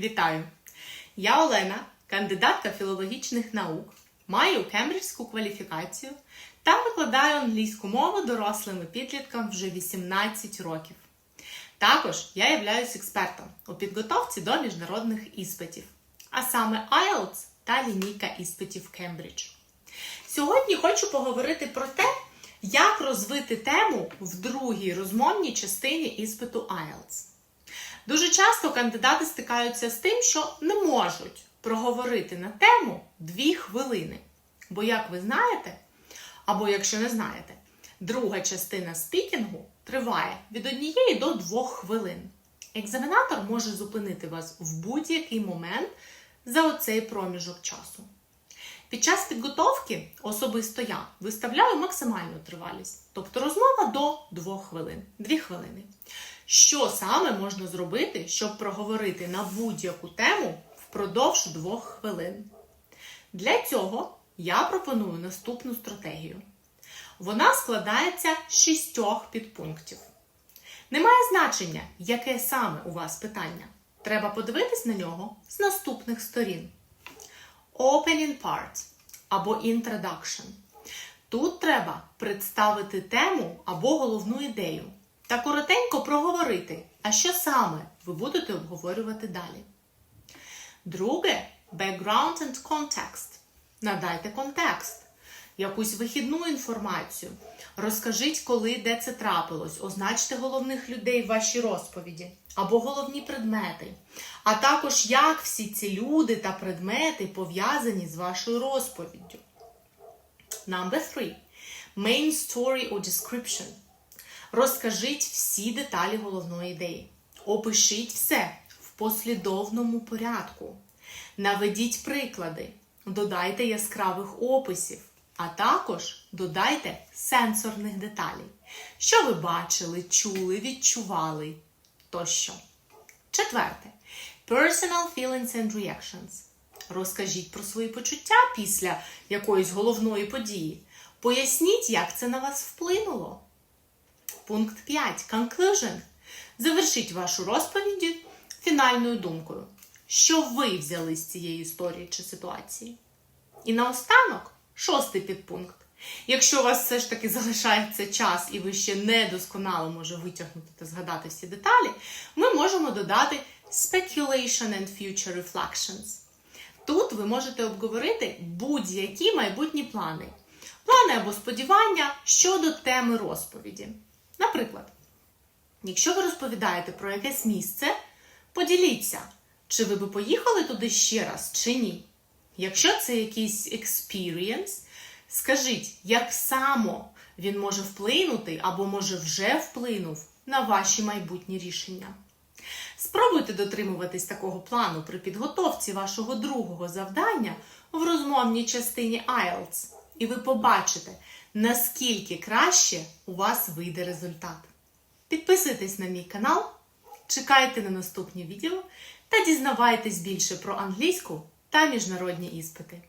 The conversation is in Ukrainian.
Вітаю! Я Олена, кандидатка філологічних наук, маю кембриджську кваліфікацію та викладаю англійську мову дорослим і підліткам вже 18 років. Також я являюсь експертом у підготовці до міжнародних іспитів, а саме IELTS та лінійка іспитів Кембридж. Сьогодні хочу поговорити про те, як розвити тему в другій розмовній частині іспиту IELTS. Дуже часто кандидати стикаються з тим, що не можуть проговорити на тему дві хвилини. Бо, як ви знаєте, або якщо не знаєте, друга частина спікінгу триває від однієї до двох хвилин. Екзаменатор може зупинити вас в будь-який момент за оцей проміжок часу. Під час підготовки особисто я виставляю максимальну тривалість, тобто розмова до 2 хвилин, 2 хвилини. Що саме можна зробити, щоб проговорити на будь-яку тему впродовж 2 хвилин? Для цього я пропоную наступну стратегію. Вона складається з шістьох підпунктів. Немає значення, яке саме у вас питання. Треба подивитись на нього з наступних сторін. Opening part або Introduction. Тут треба представити тему або головну ідею та коротенько проговорити, а що саме ви будете обговорювати далі. Друге background and context. Надайте контекст, якусь вихідну інформацію. Розкажіть, коли де це трапилось, означте головних людей в вашій розповіді або головні предмети, а також як всі ці люди та предмети пов'язані з вашою розповіддю. Number three. Main story or description. Розкажіть всі деталі головної ідеї. Опишіть все в послідовному порядку. Наведіть приклади, додайте яскравих описів, а також додайте сенсорних деталей, що ви бачили, чули, відчували тощо. Четверте. Personal feelings and reactions. Розкажіть про свої почуття після якоїсь головної події. Поясніть, як це на вас вплинуло. Пункт 5. Conclusion. Завершіть вашу розповідь фінальною думкою. Що ви взяли з цієї історії чи ситуації? І наостанок, шостий підпункт. Якщо у вас все ж таки залишається час і ви ще не досконало може витягнути та згадати всі деталі, ми можемо додати speculation and future reflections. Тут ви можете обговорити будь-які майбутні плани, плани або сподівання щодо теми розповіді. Наприклад, якщо ви розповідаєте про якесь місце, поділіться, чи ви би поїхали туди ще раз, чи ні. Якщо це якийсь experience, скажіть, як само він може вплинути або може вже вплинув на ваші майбутні рішення. Спробуйте дотримуватись такого плану при підготовці вашого другого завдання в розмовній частині IELTS, і ви побачите, наскільки краще у вас вийде результат. Підписуйтесь на мій канал, чекайте на наступні відео та дізнавайтесь більше про англійську та міжнародні іспити.